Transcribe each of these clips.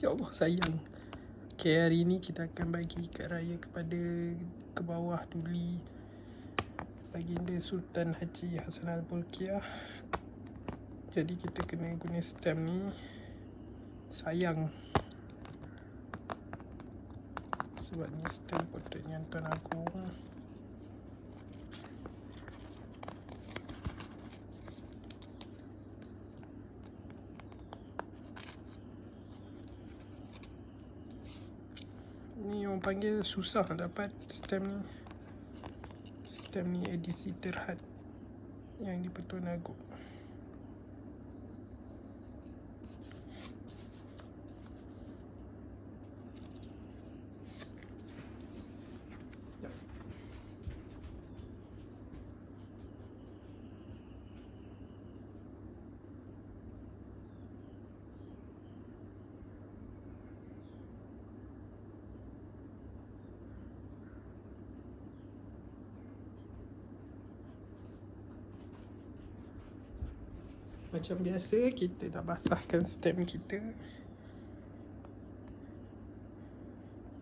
Ya Allah sayang. Okay, hari ni kita akan bagi ikat raya kepada ke bawah duli baginda Sultan Haji Hassan Al-Bolkiah. Jadi kita kena guna stamp ni. Sayang. Sebab ni stamp portrait Tuan Agong. Ni orang panggil susah dapat stamp ni. Stamp ni edisi terhad yang di Pertuan Agong. Macam biasa kita dah basahkan stem kita.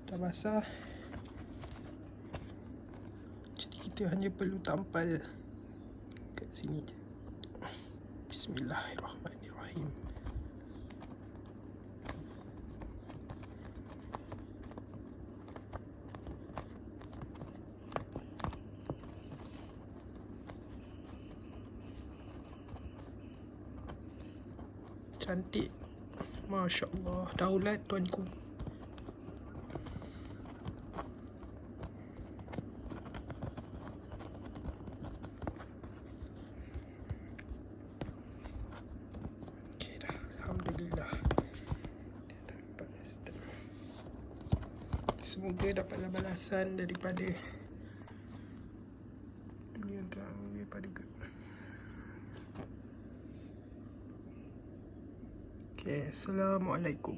Dah basah. Jadi kita hanya perlu tampal Kat sini je. Bismillahirrahmanirrahim cantik. Masya Allah Daulat tuanku. Semoga dapatlah balasan daripada dunia daripada Okay, Assalamualaikum.